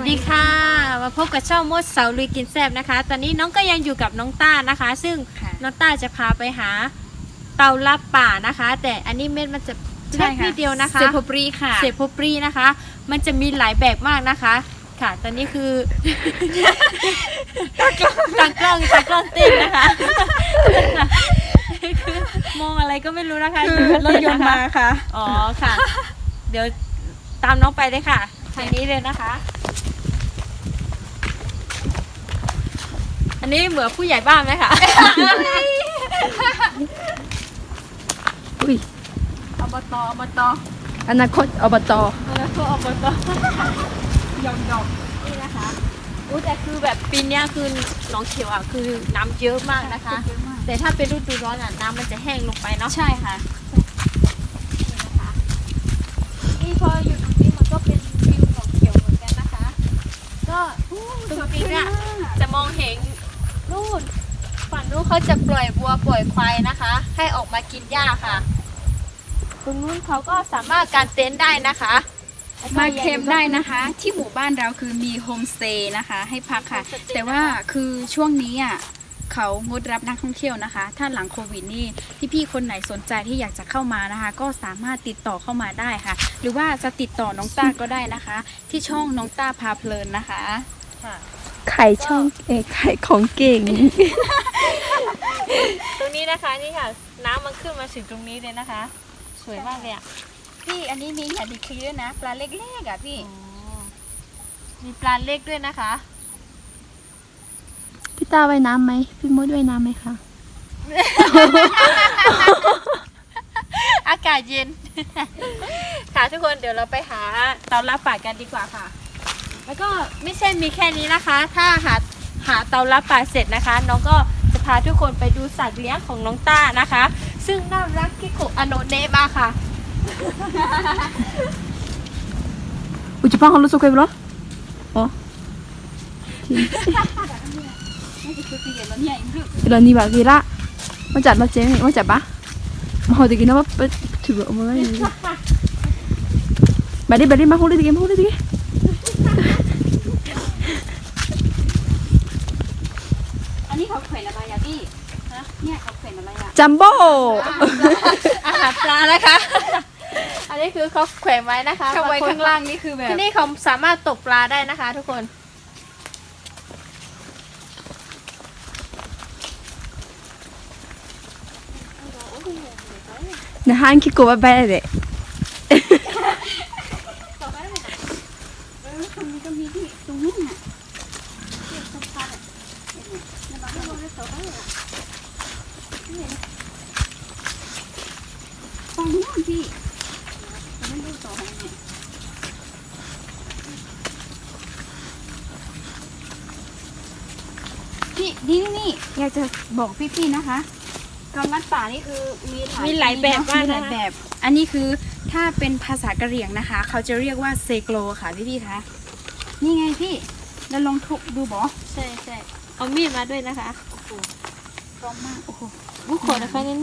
สวัสดีค่ะ มาพบกับช่องมดเสาลุยกินแซบนะคะ ตอนนี้น้องก็ยังอยู่กับน้องต้านะคะ ซึ่งค่ะน้องต้าจะพาไปหาเตาลับป่านะคะ แต่อันนี้เม็ดมันจะเล็กนิดเดียวนะคะเซโพปรีค่ะเศษโพปรีนะคะ มันจะมีหลายแบบมากนะคะ ค่ะ ตอนนี้คือ ตากล้องตากล้องตากล้องติ้งนะคะคือมองอะไรก็ไม่รู้นะคะคือรถยนต์มาค่ะ อ๋อค่ะ เดี๋ยวตามน้องไปเลยค่ะทางนี้เลยนะคะ นนี้เหมือนผู้ใหญ่บ้านไหมคะ อุ้ยอบตอบตอนาคตอบตแล้วก็อบตยองยองนี่นะคะอู้แต่คือแบบปีเนี้ยคือหนองเขียวอะคือน้ำเยอะมากนะคะ แต่ถ้าเป็นฤดูร้อนอะน้ำมันจะแห้งลงไปเนาะ ใช่ค่ะนี่พออยู่ตรงนี้มันก็เป็นวิวหนองเขียวเหมือนกันนะคะ ก็ตรงนี้เนี่ยจะมองเห็น นู่นฝั่งนู้นเขาจะปล่อยวัวปล่อยควายนะคะ ให้ออกมากินหญ้าค่ะตรงนู้นเขาก็สามารถกางเต็นท์ได้นะคะแล้วก็มาเค็มได้นะคะ ที่หมู่บ้านเราคือมีโฮมสเตย์นะคะ ให้พักค่ะ แต่ว่าคือช่วงนี้อะเขางดรับนักท่องเที่ยวนะคะ ถ้าหลังโควิดนี่พี่ๆคนไหนสนใจที่อยากจะเข้ามานะคะ ก็สามารถติดต่อเข้ามาได้ค่ะ หรือว่าจะติดต่อน้องต้าก็ได้นะคะ ที่ช่องน้องต้าพาเพลินนะคะ ค่ะ ไข่ช่องเอยไข่ของเก่ง ตรงนี้นะคะนี่ค่ะ น้ำมันขึ้นมาถึงตรงนี้เลยนะคะ สวยมากเลยอะพี่อันนี้มีแฮดดิคลีด้วยนะปลาเล็กๆอะพี่มีปลาเล็กด้วยนะคะ พี่ตาว่ายน้ำไหมพี่มดว่ายน้ำไหมคะ อากาศเย็น ค่ะทุกคนเดี๋ยวเราไปหาเตาลับป่ากันดีกว่าค่ะ แล้วก็ไม่ใช่มีแค่นี้นะคะ ถ้าหาหาเตาลับป่าเสร็จนะคะ น้องก็จะพาทุกคนไปดูสัตว์เลี้ยงของน้องต้านะคะ ซึ่งน่ารักที่โกอโนเนะมากค่ะอุจจาระเขารู้สึกไงบ้างอ๋อนี่คือพี่เห็นแล้วเนี่ยอีกเดี๋ยวนี้แบบกีละ จัมโบ้อาหารปลานะคะ อันนี้คือเขาแขวนไว้นะคะเข้าไว้บคนข้างล่างนี่คือแบบที่นี่เขาสามารถตกปลาได้นะคะ ทุกคนนะฮันคิดกูว่าแบดเลย เออตรงนี้ก็มีที่ตรงนู้นน่ะที่สะพานอะเนี่ยเนี่ยเนี่ยเราให้เราได้ต่อได้อะเนี่ยฝั่งนู้นพี่เราไม่รู้ต่อให้เนี่ยพี่นี่นี่นี่อยากจะ บอกพี่ๆนะคะกำมัดป่านี่คือมีหลายมีหลายแบบมากมีหลายนะคะ แบบ อันนี้คือถ้าเป็นภาษากะเหรี่ยงนะคะ เขาจะเรียกว่าเซโกลค่ะพี่พี่ๆคะนี่ไงพี่แล้วลองทุบดูบอใช่ใช่เอามีดมาด้วยนะคะตรงมากโอ้โหลูกขวดนะคะนี่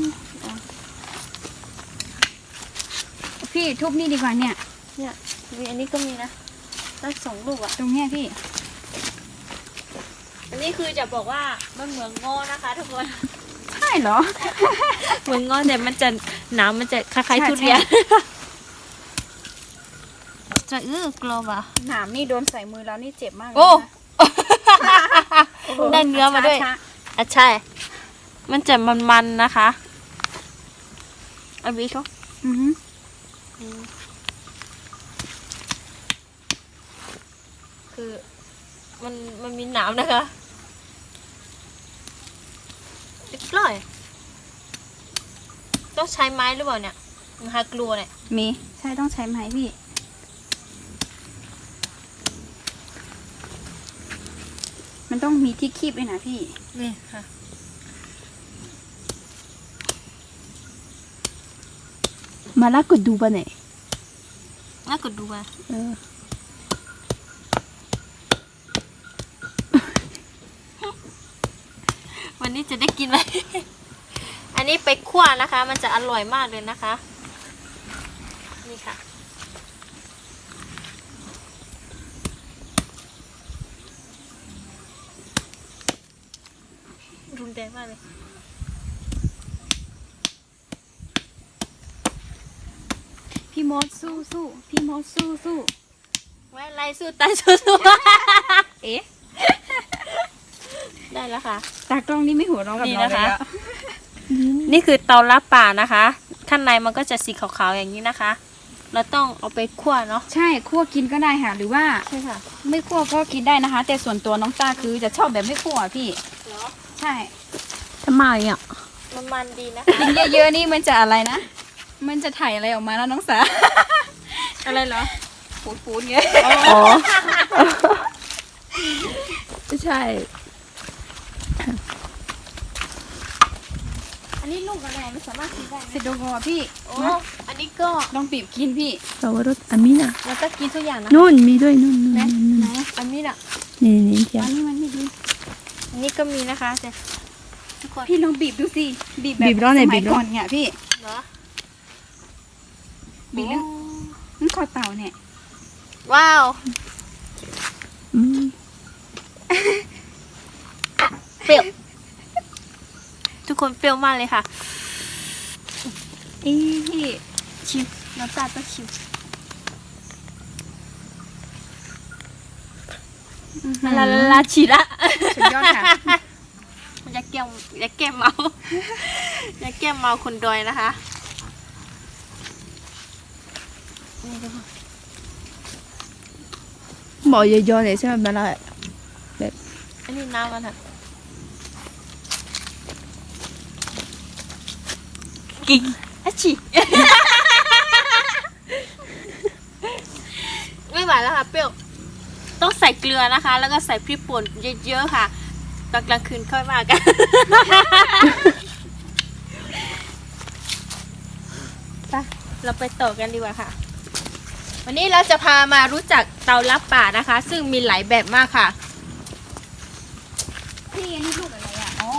พี่ทุบนี่ดีกว่าเนี่ย เนี่ยมีอันนี้ก็มีนะตั้งสองลูกอะตรงเนี้ยพี่ อันนี้คือจะบอกว่ามันเหมือนงอนะคะ ทุกคนใช่เหรอ เหมือนงอแต่มันจะหนามมันจะคล้ายใช่ๆทุเรียนจะอื้อกลัวปะหนามนี่โดนใส่มือแล้วนี่เจ็บมากเลยโอ้นะโโหได้เนื้อมาด้วยช้อะใช่ มันจะมันๆนะคะอันนี้เขาๆอือหือคือ มันมันมีหนามนะคะ เรียบร้อยต้องใช้ไม้หรือเปล่าเนี่ยมันหากลัวเนี่ยมีใช่ต้องใช้ไม้พี่ มันต้องมีที่คีบด้วยนะพี่ นี่ค่ะ มาลากดดูปะเนี่ยน่ากดดูอะเออ จะได้กินไหม อันนี้ไปคั่วนะคะ มันจะอร่อยมากเลยนะคะ นี่ค่ะ รุนแรงมากเลยพี่มดสู้สู้พี่มดสู้สู้ไว้ไล่สู้ตันสู้สู้เอ๊ะ ได้แล้วค่ะ ตากล้องนี่ไม่หัวเราะกับนี่เรานะเลยคะอะนี่คือเตาลับป่านะคะ ข้างในมันก็จะสีขาวๆอย่างนี้นะคะ เราต้องเอาไปคั่วเนาะใช่คั่วกินก็ได้ค่ะ หรือว่าใช่ค่ะ ไม่คั่วก็กินได้นะคะ แต่ส่วนตัวน้องต้าคือจะชอบแบบไม่คั่วพี่ เหรอ ใช่ทำไมอะมันมันดีนะกินเยอะๆนี่มันจะอะไรนะ มันจะถ่ายอะไรออกมาแล้วน้องสา อะไรเหรอปูดปูดๆไงอ๋อ ไม่ใช่ อันนี้ลูกอะไรไม่สามารถกินได้เสร็จโดกอพี่โอ้อันนี้ก็ลองปีบกินพี่สับปะรดอามิน่ะเราก็กินทุกอย่างนะนู่นมีด้วยนู่นนู่นนะนู่นไหนอันนี้น่ะนี่นี่เทียอันนี้มันไม่ดีอันนี้ก็มีนะคะแต่ทุกคนพี่ลองบีบดูสิบีบแบบบีบร้อนไหนสมับียบร้ก่ออนนเนี่ยพี่เหรอบีบเรื่องนั่นคอเต่าเนี่ยว้าวอืมเปรี้ยว ทุกคนเปรี้ยวมากเลยค่ะอีพี่ชิมน้ำตาลต้องชิมอื้อลาหืลาอลาชีละสุดยอดค่ะมันจะแก้มจะแก้มเมาจะแก้มเมาคนดอยนะคะนี่ทุกคนบอกเยอะๆเลยใช่ไหมมาละอันนี้น้ำมันค่ะ กิ๊กอะชิไม่ไหวแล้วค่ะเปรี้ยว ต้องใส่เกลือนะคะ แล้วก็ใส่พริกป่นเยอะๆค่ะตอนกลางคืนค่อยมากัน ไปเราไปต่อกันดีกว่าค่ะ วันนี้เราจะพามารู้จักเตาลับป่านะคะ ซึ่งมีหลายแบบมากค่ะ พี่อันนี้ลูกอะไรอะ อ๋อ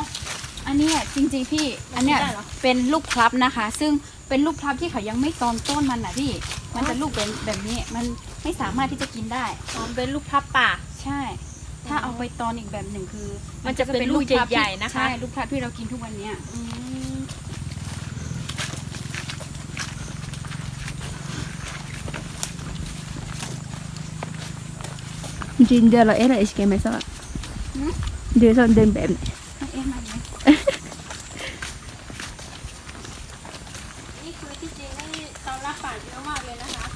อัน เนี้ยจริงๆพี่อันเนี้ยได้เหรอเป็นลูกพลับนะคะ ซึ่งเป็นลูกพลับที่เขายังไม่ตอนต้นมันนะพี่ มันจะลูกเป็นแบบนี้มันไม่สามารถที่จะกินได้อ๋อเป็นลูกพับป่าใช่ ถ้าเอาไปตอนอีกแบบหนึ่งคือ มันจะเป็นลูกใหญ่ๆนะคะใช่ลูกพลับที่เรากินทุกวันเนี้ยอืมจริงๆเดี๋ยวเราเอ๊ะอะไรอีกไหมสักเดี๋ยวเราเดินแบบไหนเอ๊ะมันไหม นี่คือที่จริงนี่เตาลับป่าเยอะมากเลยนะคะ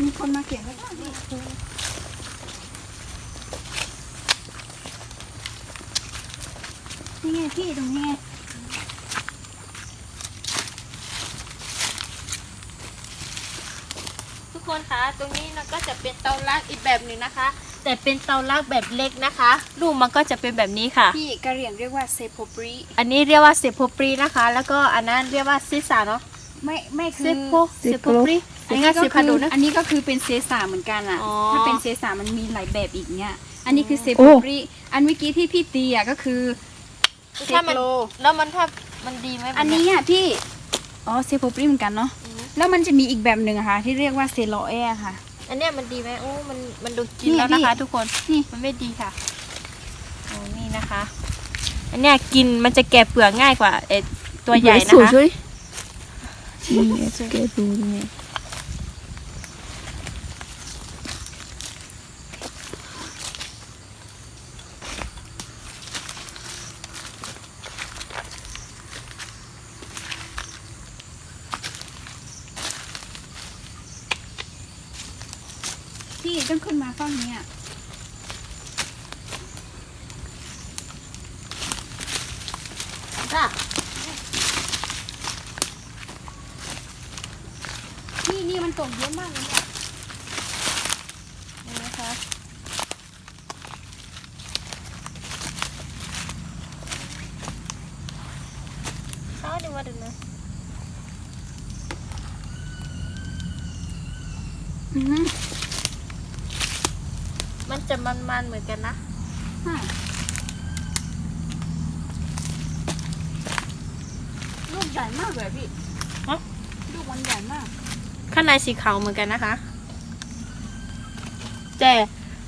มีคนมาเขียนไว้ว่านี่นี่ไงพี่ตรงนี้ไง ทุกคนคะ ตรงนี้นะก็จะเป็นเตา ลักอีกแบบหนึ่งนะคะ แต่เป็นเตาลักแบบเล็กนะคะลูกมันก็จะเป็นแบบนี้ค่ะพี่กะเหรี่ยงเรียกว่าเซโพปรีอันนี้เรียกว่าเซโพปรีนะคะ แล้วก็อันนั้นเรียกว่าซิสาเนาะไม่ไม่คืเซอ โพเซโพปรีอัอันนนี้นี้ก็เซคือพาโดนะ อันนี้ก็คือเป็นเซสาเหมือนกันอะ อ๋อ ถ้าเป็นเซสามันมีหลายแบบอีกเนี้ยอันนี้คือเซโพปรีอันเมื่อกี้ที่พี่ตีอะก็คือ ถ้ามันเซโล แล้วมันถ้ามันดีไหมอันนี้อะพี่ อ๋อเซโพปรีเหมือนกันเนาะ อืมแล้วมันจะมีอีกแบบหนึ่งอะค่ะ ที่เรียกว่าเซโลเอค่ะ อันเนี้ยมันดีไหมโอ้ มัน มันดูกินนี่แล้วนะคะนี่ทุกคน นี่ มันไม่ดีค่ะโอ้นี่นะคะ อันเนี้ยกินมันจะแกะเปลือกง่ายกว่าเออตัวใหญ่นะสวยคะช่วยนี่ไงสเกตดูนี่ไต้องขึ้นมาฝั่งนี้อะ จ้ะ พี่นี่มันตกเยอะมากเลยเนี่ย นี่นะคะเอาดีว่าดึงนะ อือหือ มันจะมันๆเหมือนกันนะใช่ลูกใหญ่มากเลยพี่ฮะลูกมันใหญ่มาก ข้างในสีขาวเหมือนกันนะคะ แต่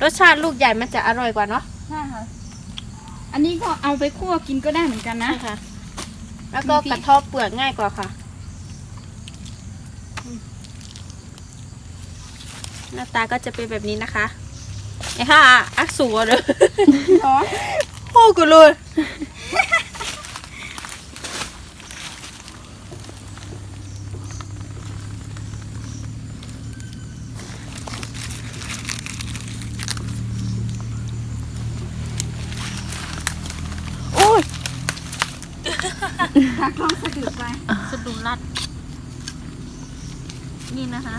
รสชาติลูกใหญ่มันจะอร่อยกว่าเนาะใช่ค่ะ อันนี้ก็เอาไปคั่วกินก็ได้เหมือนกันนะใช่ค่ะ แล้วก็กระเทบเปลือกง่ายกว่าค่ะอืมหน้าตาก็จะเป็นแบบนี้นะคะ ไอ้ค่ะอักสูเลยร้อนโอ้กูเลยโอ้ยตากล้องสะดุดไป สะดุดรัด นี่นะคะ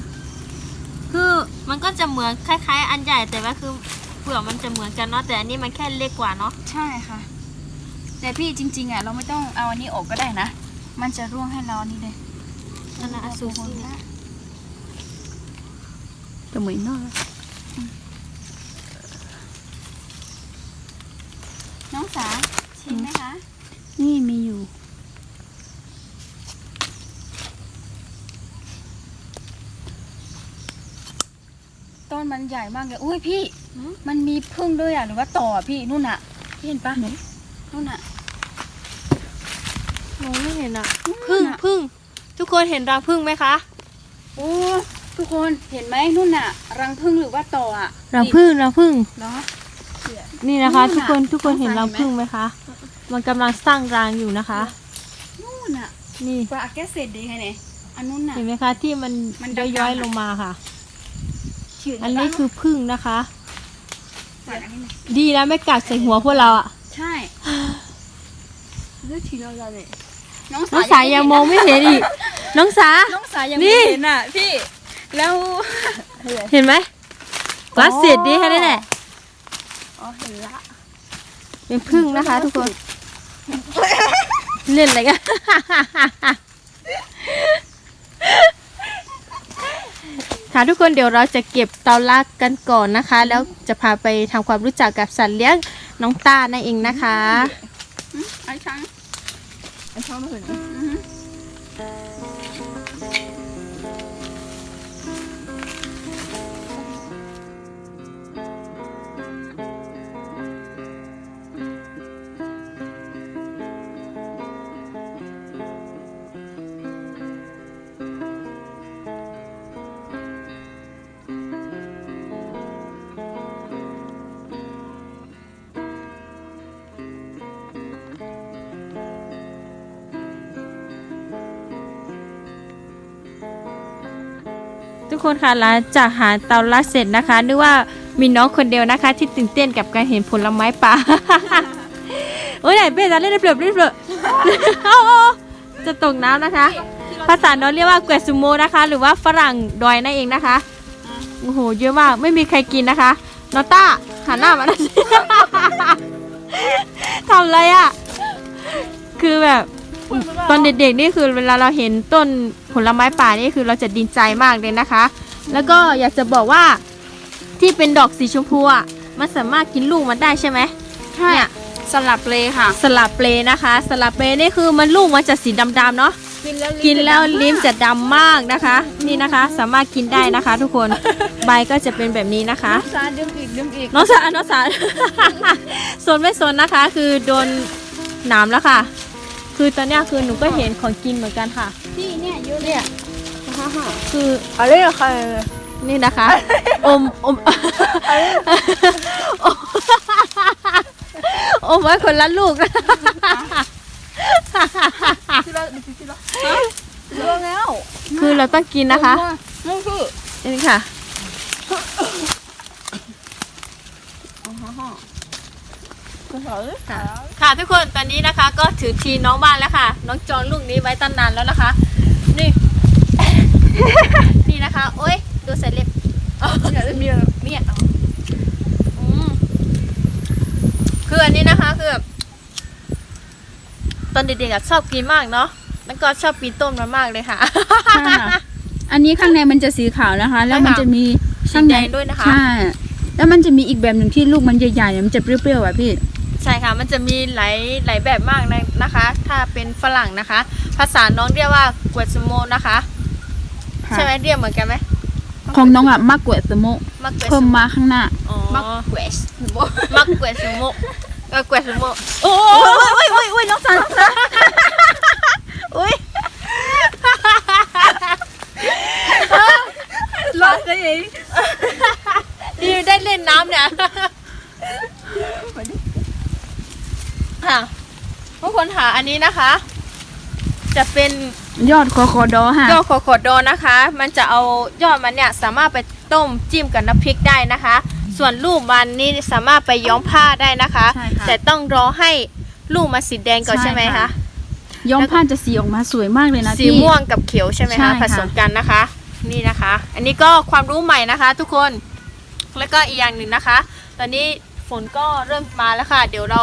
คือมันก็จะเหมือนคล้าย ๆ อันใหญ่แต่ว่าคือเปลือกมันจะเหมือนกันเนาะแต่อันนี้มันแค่เล็กกว่าเนาะใช่ค่ะ แต่พี่จริง ๆอะเราไม่ต้องเอาอันนี้ออกก็ได้นะ มันจะร่วงให้เรานี่เลยนั่นนะซูซี่แต่เหมือนน่าน้องสาชิมไหมคะ นี่มีอยู่ ต้นมัน ใหญ่มากเลยอุ้ยพี่ มันมีพึ่งด้วยอะหรือว่าต่ออะพี่นู่นอะพี่เห็นปะนู่นอะมองไม่เห็นอะนู่นพึ่งน่ะพึ่งทุกคนเห็นรังพึ่งไหมคะโอ้ทุกคนเห็นไหมนู่นน่ะ รังพึ่งหรือว่าต่ออะรังพึ่งรังพึ่งเนาะนี่นะคะนู่นน่ะทุกคนทุกคนเห็นน้รัองงสายเห็นไหมพึ่งไหมคะ มันกำลังสร้างรังอยู่นะคะนู่นอะนี่ปลาแก้เสร็จดีไงเนี่ยอันนู้นน่ะเห็นไหมคะที่มันมันดำๆย้อยอะๆลงมาค่ะ ชื่อันนี้คือพึ่งนะคะ ใส่อันนี้หน่อยดีนะไม่กัดใส่หัวพวกเราอะใช่นี่ทีเราจะเนี่ยน้องน้องสาสายยังมองไม่เห็นอีก น้องสา น้องสายยังนี่ ไม่เห็นอะ พี่ แล้ว เห็นไหมกัดเสียดดีแค่นั้นแหละอ๋อเห็นละเป็นพึ่งนะคะ ทุกคน เล่นอะไรกัน ค่ะทุกคนเดี๋ยวเราจะเก็บเตาลากกันก่อนนะคะ แล้วจะพาไปทำความรู้จักกับสัตว์เลี้ยงน้องตานั่นเองนะคะ ไอ้ช้างไอ้ช้างมาเถอะ ทุกคนค่ะหลังจากหาเตาลักเสร็จนะคะนึกว่ามีน้องคนเดียวนะคะ ที่ตื่นเต้นกับการเห็นผลไม้ป่าโอ้ยไหนเบสจะเล่นได้เปลือกเล่นเปลือกเอาจะตกน้ำนะคะ ภาษาโน้นเรียกว่าเกวซูโมนะคะ หรือว่าฝรั่งดอยนั่นเองนะคะโอ้โหเยอะมากไม่มีใครกินนะคะนอต้าหันหน้ามาน่อยสิทำอะไรอะ คือแบบตอนเด็กๆนี่คือเวลาเราเห็นต้น ผลไม้ป่านี่คือเราจะดีใจมากเลยนะคะ แล้วก็อยากจะบอกว่าที่เป็นดอกสีชมพูอะมันสามารถกินลูกมันได้ใช่ไหมใช่เนี่ยสลับเลยค่ะ สลับเปลนะคะ สลับเปลนี่คือมันลูกมันจะสีดำๆเนาะกินแล้วกินแล้วลิ้มจะดำมากนะคะ นี่นะคะสามารถกินได้นะคะ ทุกคนใบก็จะเป็นแบบนี้นะคะน้องสาดึงอีกดึงอีกน้องสาวน้องสาวสนไม่สนนะคะ คือโดนหนามแล้วค่ะ คือตอนเนี้ยคือหนูก็เห็นของกินเหมือนกันค่ะ พี่เนี่ยเยอะเลยเนี่ยคืออะไรอะใครนี่นะคะอมอมอมอมไว้คนละลูกที่เราที่เราเรื่องแล้วคือเราต้องกินนะคะนี่คือนี่ค่ะ ก็เหรอค่ะทุกคนตอนนี้นะคะ ก็ถือทีน้องบ้านแล้วค่ะ น้องจอนลูกนี้ไว้ตั้งนานแล้วนะคะ นี่ นี่นะคะ โอ๊ยดูใส่เล็บอยากจะมีเนี่ยอืมคืออันนี้นะคะคือแบบตอนเด็กๆอะชอบกินมากเนาะแล้วก็ชอบปีนต้นมามากเลยค่ะใช่ค่ะ อันนี้ข้างในมันจะสีขาวนะคะ แล้วมันจะมีสีข้างแดในงด้วยนะคะ ใช่ แล้วมันจะมีอีกแบบหนึ่งที่ลูกมันใหญ่ๆเนี่ยมันจะเปรี้ยวๆอะพี่ใช่ค่ะ มันจะมีหลายหลายแบบมากเลยนะคะ ถ้าเป็นฝรั่งนะคะ ภาษาน้องเรียกว่ากวดสโมนะคะค่ะใช่ไหมเรียกเหมือนกันไหมของน้องอะมากกว่าสโมกมักกวดสเพิ่มโมมาข้างหน้าอ๋อมากกว่ามักกวดสโมเออแกวดสมโมโอ้ยโอ้ยโอ้ยโอ้ยน้องสาวน้องสาวอุ้ยหลอกเลยดีได้เล่นน้ำเนี่ย ค่ะทุกคนหาอันนี้นะคะ จะเป็นยอดคอคอดอค่ะยอดโคโคโดนะคะ มันจะเอายอดมันเนี่ยสามารถไปต้มจิ้มกับน้ำพริกได้นะคะ ส่วนลูกมันนี่สามารถไปย้อมผ้าได้นะคะ ใช่ค่ะ แต่ต้องรอให้ลูกมันสีแดงก่อนใช่ใช่ไหมค่ะคะ ย้อมผ้าจะสีออกมาสวยมากเลยนะสีพี่ ม่วงกับเขียวใช่ไหมใช่คะค่ะ ผสมกันนะคะ นี่นะคะ อันนี้ก็ความรู้ใหม่นะคะ ทุกคนแล้วก็อีกอย่างหนึ่งนะคะ ตอนนี้ฝนก็เริ่มมาแล้วค่ะ เดี๋ยวเรา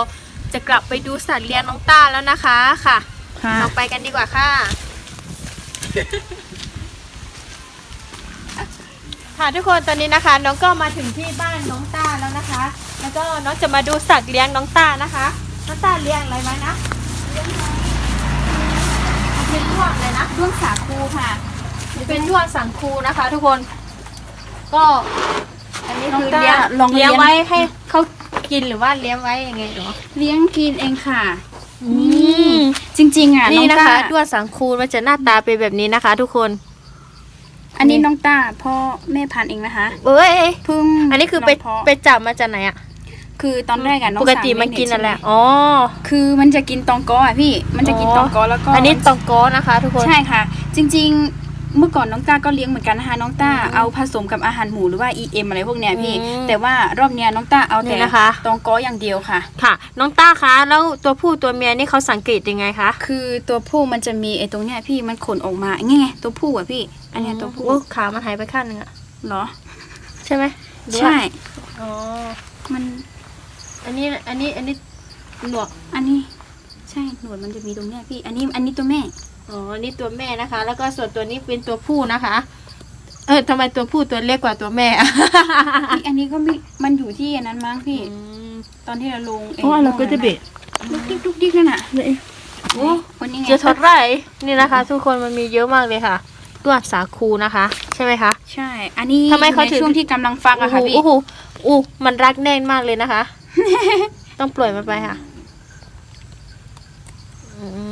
จะกลับไปดูสัตว์เลี้ยงน้องต้าแล้วนะคะค่ะค่ะเราไปกันดีกว่าค่ะ ค่ะทุกคนตอนนี้นะคะ น้องก็มาถึงที่บ้านน้องต้าแล้วนะคะ แล้วก็น้องจะมาดูสัตว์เลี้ยงน้องต้านะคะ น้องต้าเลี้ยงอะไรไว้นะเลี้ยงด้วงเลยนะด้วงสาคูค่ะ เป็นด้วงสังคูนะคะ ทุกคน ก็อันนี้คือน้องต้าเลี้ยงลองเลี้เลี้ยยงงไว้ให้เขา กินหรือว่าเลี้ยงไว้ยังไงเหรอ เลี้ยงกินเองค่ะอืมจริงๆอะน้อนี่งนะต้า คะด้วงสังคูมันจะหน้าตาเป็นแบบนี้นะคะ ทุกคน อันนี้น้องต้าพ่อแม่พันธุ์เองนะคะเอ้ย เพิ่งอันนี้คือไปลงเพาะไปจับมาจากไหนอะคือตอนแรกอะน้องปกติสาวมันกินอะไรใช่หอ๋อ คือมันจะกินตองกออะพี่ มันจะกินตองกอแล้วก็อันนี้ตองโก้นะคะ ทุกคน ใช่ค่ะ จริง ๆ เมื่อก่อนน้องต้าก็เลี้ยงเหมือนกันนะคะน้องต้าอืมเอาผสมกับอาหารหมูหรือว่า EM อะไรพวกเนี้ยพี่ อืมแต่ว่ารอบเนี้ยน้องต้าเอาแต่นี่นะคะ ตองกออย่างเดียวค่ะ ค่ะ น้องต้าคะแล้วตัวผู้ตัวเมียนี่เขาสังเกตยังไงคะคือตัวผู้มันจะมีไอ้ตรงเนี้ยพี่มันขนออกมาไงไงตัวผู้อะพี่ อันเนี้ยตัวผู้โอ้ขามันหายไปข้างหนึงอะเหรอใช่ไหมหรือว่าใช่อ๋อมันอันนี้อันนี้อันนี้หนวกอันนี้ใช่หนวดมันจะมีตรงเนี้ยพี่ อันนี้อันนี้ตัวแม่ อ๋อ นี่ตัวแม่นะคะ แล้วก็ส่วนตัวนี้เป็นตัวผู้นะคะ เออทำไมตัวผู้ตัวเล็กกว่าตัวแม่อะพี่อันนี้ก็มีมันอยู่ที่อันนั้นมั้งพี่อืมตอนที่เราลงอ๋อเราก็จะเบะลุกดิ๊กลุกดิ๊กนั่นน่ะเลยโอ้คนนี้ไงเจะทดไรนี่นะคะ ทุกคนมันมีเยอะมากเลยค่ะด้วงสาคูนะคะ ใช่ไหมคะ ใช่ อันนี้ทำไมเขาถึงอยู่ในช่วงที่กำลังฟักอะค่ะพี่ โอ้โหโอ้โหมันรักแน่นมากเลยนะคะ ต้องปล่อยมันไปค่ะ อืม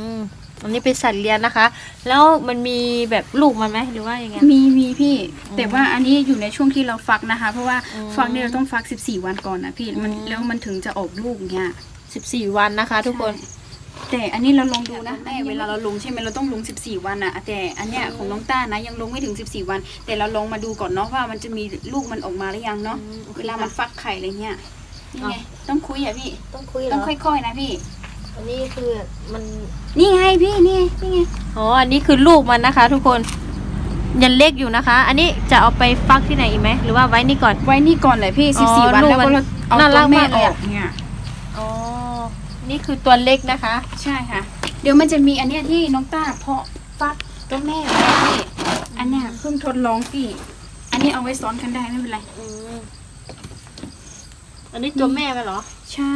อันนี้เป็นสัตว์เลี้ยงนะคะ แล้วมันมีแบบลูกมันไหมหรือว่ายังไง มีมีพี่ แต่ว่าอันนี้อยู่ในช่วงที่เราฟักนะคะ เพราะว่าอืม ฟักเนี่ยเราต้องฟัก 14 วันก่อนนะพี่มันอืมแล้วมันถึงจะออกลูกเนี่ยสิบสี่วันนะคะ ทุกคน แต่อันนี้เราลองดูนะแม่เวลาเราลงใช่ไหมเราต้องลง 14 วันอะแต่อันเนี้ยของน้องต้านะยังลงไม่ถึง 14 วัน แต่เราลองมาดูก่อนเนาะว่ามันจะมีลูกมันออกมาหรือยังเนาะอืมโอเคเวลามันฟักไข่อะไรเงี้ยนี่ไงอะต้องคุยอะพี่ต้องคุยเหรต้อองค่อยๆนะพี่ อันนี้คือมันนี่ไงพี่นี่ไงนี่ไงอ๋ออันนี้คือลูกมันนะคะ ทุกคนยังเล็กอยู่นะคะ อันนี้จะเอาไปฟักที่ไหนอีกไหมหรือว่าไว้นี่ก่อน ไว้นี่ก่อนเลยพี่อ๋อ14วันลูกแล้วมัก็นเราเอาน่ารัตัวกแม่มากเลอยออะ กเนี่ยอ๋อนี่คือตัวเล็กนะคะ ใช่ค่ะ เดี๋ยวมันจะมีอันเนี้ยที่น้องต้าเพาะฟักตัวแม่ไว้พี่อันเนี้ยเพิ่งทดลองพี่ อันนี้เอาไว้ซ้อนกันได้ไม่เป็นไร อืมอันนี้ตัวแม่ไหมเหรอ ใช่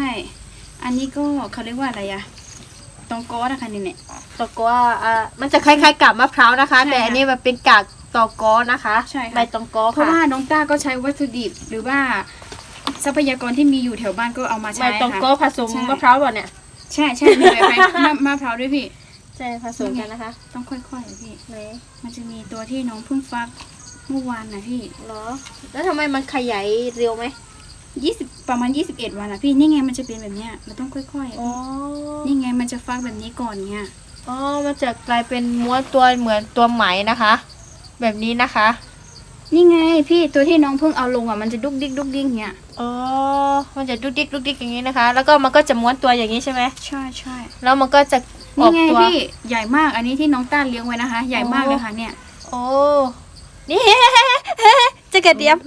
อันนี้ก็เขาเรียกว่าอะไรอะตองกอสอะค่ะนี่เนี่ย ตอกว่าอ่ามันจะคล้ายๆกับมะพร้าวนะคะ ใช่ค่ะแต่อันนี้มันเป็นกากตอกอนะคะใช่ค่ะ ใบตองกอเพราะค่ะว่าน้องต้าก็ใช้วัตถุดิบหรือว่า ทรัพยากรที่มีอยู่แถวบ้านก็เอามาใบใช้ตองกอค่ะ ผสมใช่ มะพร้าวก่อนเนี่ยใช่ใช่มีแบบมะมะพร้าวด้วยพี่ ใช่ผสมกันนะคะต้องค่อยๆอะพี่ ไหนมันจะมีตัวที่น้องเพิ่งฟักเมื่อวานนะพี่ เหรอแล้วทำไมมันขยายเร็วไหม ยี่สิบประมาณยี่สิบเอ็ดวันอะพี่นี่ไงมันจะเป็นแบบเนี้ยเราต้องค่อยๆอะอ๋อพี่นี่ไงมันจะฟักแบบนี้ก่อนเนี้ยอ๋อมันจะกลายเป็นม้วนตัวเหมือนตัวไหมนะคะ แบบนี้นะคะนี่ไงพี่ตัวที่น้องเพิ่งเอาลงอะมันจะดุกดิกดุกดิกเนี้ยอ๋อมันจะดุกดิกดุกดิกอย่างนี้นะคะ แล้วก็มันก็จะม้วนตัวอย่างนี้ใช่ไหมใช่ใช่แล้วมันก็จะอนี่อกไงตัว พี่ใหญ่มากอันนี้ที่น้องต้าเลี้ยงไว้นะคะ ใหญ่มากเลยค่ะเนี่ย โอ้ นี่ จะกระเดียม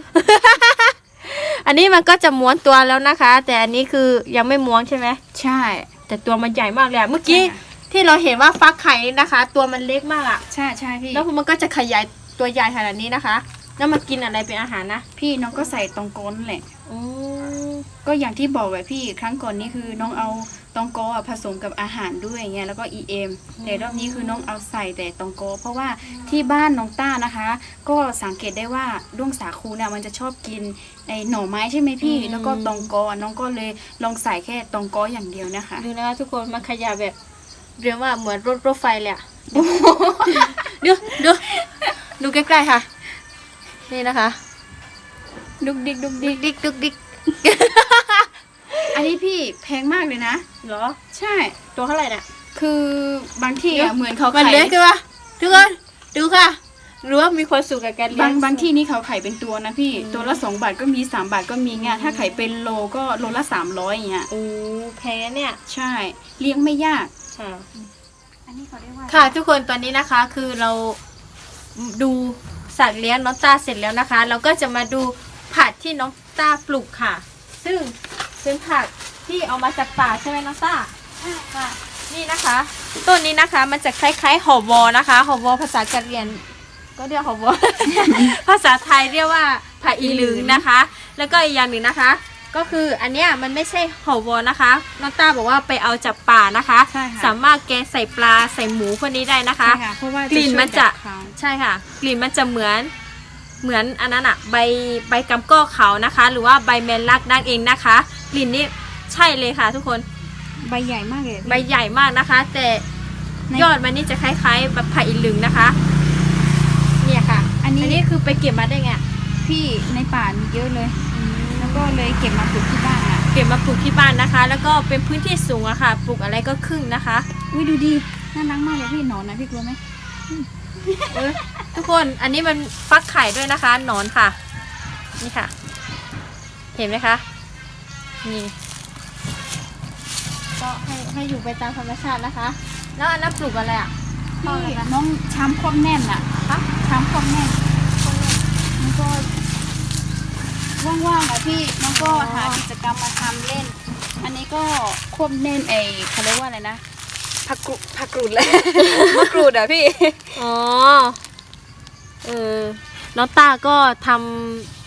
อันนี้มันก็จะม้วนตัวแล้วนะคะ แต่อันนี้คือยังไม่ม้วนใช่ไหมใช่ แต่ตัวมันใหญ่มากเลยอะเมื่อกี้ใช่ค่ะที่เราเห็นว่าฟักไข่นี่นะคะ ตัวมันเล็กมากอะใช่ใช่พี่แล้วมันก็จะขยายตัวใหญ่ขนาดนี้นะคะ แล้วมันกินอะไรเป็นอาหารนะพี่น้องก็ใส่ตรงก้นแหละอืม ก็อย่างที่บอกไว้พี่ครั้งก่อนนี้คือน้องเอาตองโกอะผสมกับอาหารด้วยเงี้ยแล้วก็ EM แต่รอบนี้คือน้องเอาใส่แต่ตองโกเพราะว่าที่บ้านน้องต้านะคะ ก็สังเกตได้ว่าด้วงสาคูเนี่ยมันจะชอบกินไอ้หน่อไม้ใช่ไหมพี่อืมแล้วก็ตองโกอะน้องก็เลยลองใส่แค่ตองโกอย่างเดียวนะคะดูนะคะทุกคนมันขยับแบบเรียกว่าเหมือนรถรถไฟเลยอะดูดูดูใกล้ๆค่ะ นี่นะคะ ดุกดิกดุกดิดิกกดิกดิกดิก อันนี้พี่แพงมากเลยนะ เหรอ ใช่ ตัวเท่าไหร่น่ะ คือบางที่อะเหมือนเขามันขายเล็กใช่ปะทุกคนดูค่ะรู้ว่ามีความสุขกับการเลี้ยบางงบางที่นี่เขาขายเป็นตัวนะพี่อืมตัวละสองบาทก็มีสามบาทก็มีไงถ้าขายเป็นโลก็โลละสามร้อยอย่างเงี้ย โอ้แพงเนี่ยใช่ เลี้ยงไม่ยาก ค่ะ อันนี้เขาเรียกว่า ค่ะทุกคนตอนนี้นะคะคือเราดูสัตว์เลี้ยงน้องตาเสร็จแล้วนะคะ เราก็จะมาดู ผักที่น้องตาปลูกค่ะ ซึ่งเป็นผักที่เอามาจากป่าใช่ไหมน้องตาใช่ค่ะ นี่นะคะต้นนี้นะคะมันจะคล้ายๆหอบวอนะคะหอบวอภาษากะเหรี่ยงก็เรียกหอบวอ ภาษาไทยเรียกว่าผักอีหลืงนะคะ แล้วก็อีกอย่างหนึ่งนะคะ ก็คืออันเนี้ยมันไม่ใช่หอบวอนะคะน้องตาบอกว่าไปเอาจากป่านะคะ ใช่ค่ะสามารถแกงใส่ปลาใส่หมูพวกนี้ได้นะคะ ใช่ค่ะเพราะว่ากลิ่นมันจะ ช่วยดับคาว ใช่ค่ะ กลิ่นมันจะเหมือน เหมือนอันนั้นอะใบใบกำก้อเขานะคะ หรือว่าใบแมนลักนั่นเองนะคะ กลิ่นนี้ใช่เลยค่ะทุกคนใบใหญ่มากเลยใบใหญ่มากนะคะ แต่ในยอดมันนี่จะคล้ายๆแบบผักอีลึงนะคะ เนี่ยค่ะ อันนี้อันนี้คือไปเก็บมาได้ไงพี่ในป่ามีเยอะเลยแล้วก็เลยเก็บมาปลูกที่บ้านอะเก็บมาปลูกที่บ้านนะคะ แล้วก็เป็นพื้นที่สูงอะค่ะ ปลูกอะไรก็ครึ่งนะคะ อุ้ยดูดีน่ารักมากเลยพี่หนอนนะพี่กลัวไหม เออทุกคนอันนี้มันฟักไข่ด้วยนะคะหนอนค่ะ นี่ค่ะ เห็นไหมคะ นี่ ก็ให้ให้อยู่ไปตามธรรมชาตินะคะ แล้วอันนั้นปลูกอะไรอะพี่น้องช้ำควบแน่นอะฮะช้ำควบแน่นแล้วก็ว่างๆอะพี่น้องก็หากิจกรรมมาทำเล่น อันนี้ก็ควบแน่นไอเขาเรียกว่าอะไรนะ ผักกรูดผักกรูดเลย มะกรูดอะพี่ อ๋อ เออ น้องตาก็ท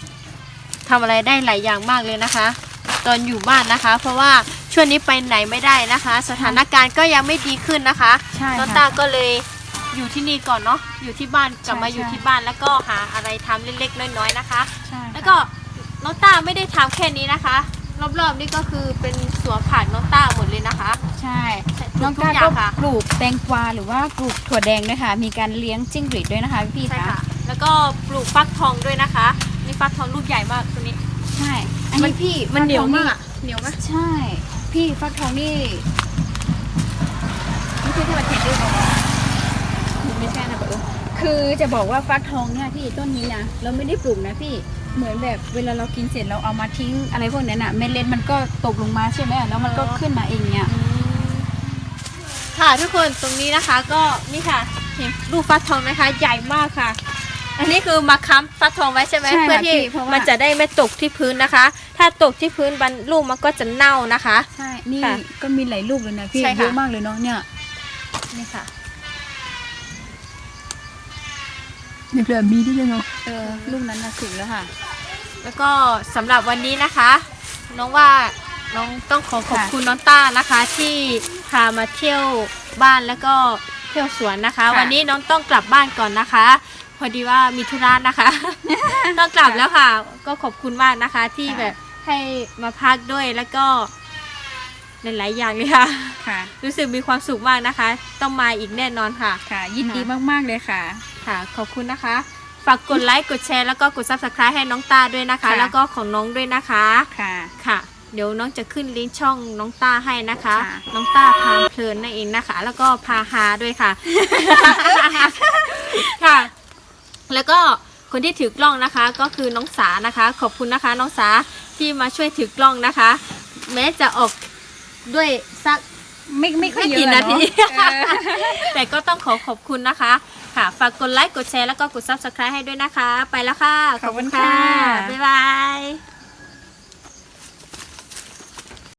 ำทำอะไรได้หลายอย่างมากเลยนะคะ ตอนอยู่บ้านนะคะ เพราะว่าช่วงนี้ไปไหนไม่ได้นะคะ สถานการณ์ก็ยังไม่ดีขึ้นนะคะ ใช่น้องค่ะตาก็เลยอยู่ที่นี่ก่อนเนาะ อยู่ที่บ้านกลับมาใช่อยู่ใช่ ที่บ้านแล้วก็หาอะไรทำเล็กๆน้อยๆนะคะ ใช่แล้วก็น้องตาไม่ได้ทำแค่นี้นะคะ รอบๆนี่ก็คือเป็นสวนผักน้องตาหมดเลยนะคะ ใช่ปลูน้อกงทุกก้าอย่าก็งค่ะปลูกแตงกวาหรือว่าปลูกถั่วแดงด้วยค่ะ มีการเลี้ยงจิ้งหรีดด้วยนะคะพี่ใช่คะค่ะ แล้วก็ปลูกฟักทองด้วยนะคะนี่ฟักทองลูกใหญ่มากตัวนี้ ใช่ อันมันี้พี่มันเหนียวฟักทองมากอะเหนียวไหมใช่ พี่ฟักทองนี่ไม่ใช่ที่มันเห็นด้วยหรอไม่ใช่นะปะเออคือจะบอกว่าฟักทองเนี่ยพี่ต้นนี้นะเราไม่ได้ปลูกนะพี่ เหมือนแบบเวลาเรากินเสร็จเราเอามาทิ้งอะไรพวกนั้นอะเมล็ดมันก็ตกลงมาใช่ไหมแล้วมันก็ขึ้นมาเองเนี่ยค่ะทุกคนตรงนี้นะคะก็นี่ค่ะเห็นลูกฟักทองไหมคะ ใหญ่มากค่ะ อันนี้คือมาค้ำฟักทองไว้ใช่ไหมใช่ค่ะเพื่อที่พี่เพราะว่ามันจะได้ไม่ตกที่พื้นนะคะ ถ้าตกที่พื้นบันลูกมันก็จะเน่านะคะ ใช่ นี่ค่ะก็มีหลายลูกเลยนะพี่ใช่ค่ะเยอะมากเลยเนาะเนี่ยนี่ค่ะ นี่คือมีที่เนาะเออลูกนั้นนะถึงแล้วค่ะ แล้วก็สำหรับวันนี้นะคะ น้องว่าน้องต้องขอขอบคุณน้องต้านะคะ ที่พามาเที่ยวบ้านแล้วก็เที่ยวสวนนะคะ ค่ะ วันนี้น้องต้องกลับบ้านก่อนนะคะ พอดีว่ามีธุระนะคะ ต้องกลับแล้วค่ะ ก็ขอบคุณมากนะคะ ที่แบบให้มาพักด้วยแล้วก็ หลายๆอย่างเลยค่ะ ค่ะ รู้สึกมีความสุขมากนะคะ ต้องมาอีกแน่นอนค่ะ ค่ะ ยินดีมากๆเลยค่ะ ค่ะ ขอบคุณนะคะ ฝากกดไลค์ กดแชร์ แล้วก็กด subscribe ให้น้องตาด้วยนะคะ ค่ะ แล้วก็ของน้องด้วยนะคะ ค่ะ ค่ะ เดี๋ยวน้องจะขึ้นลิงก์ช่องน้องตาให้นะคะ ค่ะ น้องตาพาเพลินนั่นเองนะคะ แล้วก็พาฮาด้วยค่ะ ค่ะ แล้วก็คนที่ถือกล้องนะคะ ก็คือน้องสานะคะ ขอบคุณนะคะ น้องสาที่มาช่วยถือกล้องนะคะ แม้จะออก ด้วยสักไม่ไม่ค่อยไม่เยกี่อะนาทีเอะเออแต่ก็ต้องขอขอบคุณนะคะ ค่ะ ฝากกดไลค์ กดแชร์ แล้วก็กด subscribe ให้ด้วยนะคะ ไปแล้วค่ะ ขอบคุณค่ะ บ๊ายบาย